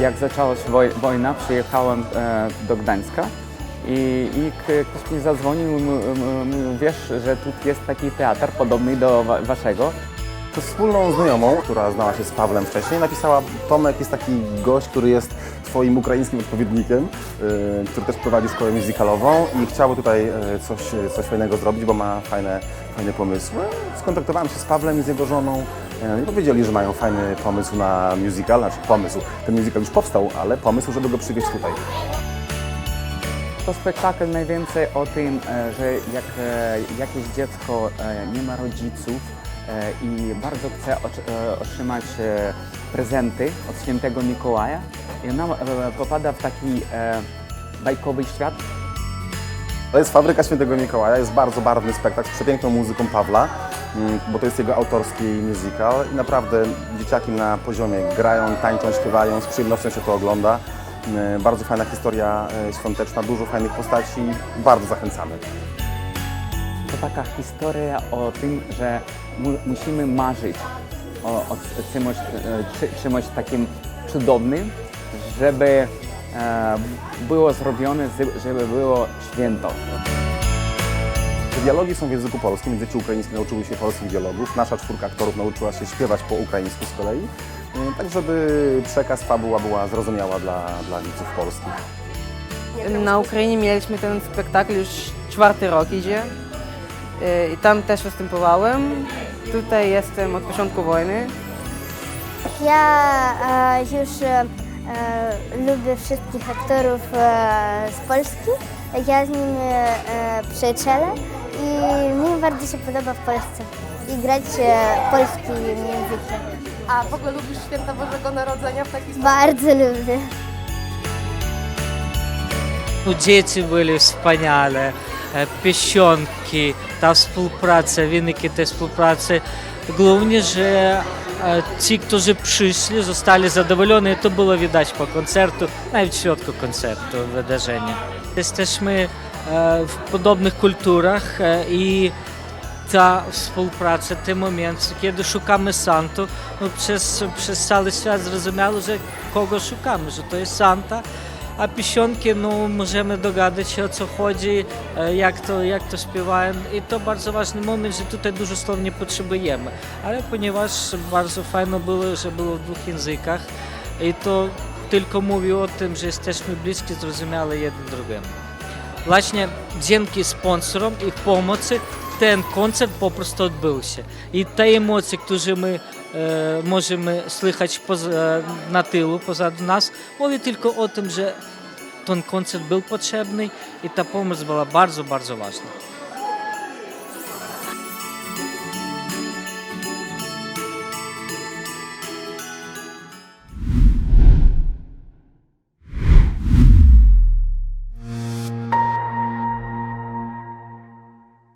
jak zaczęła się woj- wojna, przyjechałem e, do Gdańska i, i ktoś mi zadzwonił mówił, wiesz, że tu jest taki teatr podobny do wa- waszego. To wspólną znajomą, która znała się z Pawłem wcześniej, napisała Tomek jest taki gość, który jest twoim ukraińskim odpowiednikiem, yy, który też prowadzi szkołę musicalową i chciałby tutaj yy, coś, coś fajnego zrobić, bo ma fajne, fajne pomysły. Skontaktowałem się z Pawłem i z jego żoną i powiedzieli, że mają fajny pomysł na musical, znaczy pomysł, ten musical już powstał, ale pomysł, żeby go przywieźć tutaj. To spektakl najwięcej o tym, e, że jak e, jakieś dziecko e, nie ma rodziców e, i bardzo chce otrz- e, otrzymać e, prezenty od świętego Mikołaja. I ona e, popada w taki e, bajkowy świat, To jest Fabryka Świętego Mikołaja, jest bardzo barwny spektakl z przepiękną muzyką Pawła, mm, bo to jest jego autorski musical i naprawdę dzieciaki na poziomie grają, tańczą, śpiewają, z przyjemnością się to ogląda. Mm, Bardzo fajna historia e, świąteczna, dużo fajnych postaci, bardzo zachęcamy. To taka historia o tym, że mu, musimy marzyć o, o czymś, e, czy- czymś takim cudownym, żeby e, E, było zrobione, żeby było święto. Dialogi są w języku polskim, więc dzieci ukraińskie nauczyły się polskich dialogów. Nasza czwórka aktorów nauczyła się śpiewać po ukraińsku z kolei, e, tak żeby przekaz, fabuła była zrozumiała dla, dla widzów polskich. Na Ukrainie mieliśmy ten spektakl już czwarty rok idzie e, i tam też występowałem. Tutaj jestem od początku wojny. Ja już lubię wszystkich aktorów e, z Polski. Ja z nimi e, przyjacielę i mi bardzo się podoba w Polsce i grać e, polskim językiem. A w ogóle lubisz święta Bożego Narodzenia w taki sposób? Bardzo lubię. Ну, діти були wspaniale, е, піщонки, та співпраця, виники та співпраці. Головне, że е, Ті, хто прийшли, зостали задоволені, то було видати по концерту, навіть щодо концерту видаження. Ми е, в подобних культурах е, і та співпраця, той момент, коли шукаємо санту, ну, через, через цілий світ зрозуміло, кого шукаємо, що то є санта, a piosenki, no możemy dogadać się o co chodzi, e, jak to, jak to śpiewają i to bardzo ważny moment, że tutaj dużo słów nie potrzebujemy, ale ponieważ bardzo fajno było, że było w dwóch językach i to tylko mówi o tym, że jesteśmy bliscy, zrozumiali jeden drugiemu. Właśnie dzięki sponsorom i pomocy odbył się. I te emocje, które my e, możemy słychać poza, na tyłu, pozadu nas, mówi tylko o tym, że ten koncert był potrzebny i ta pomoc była bardzo, bardzo ważna.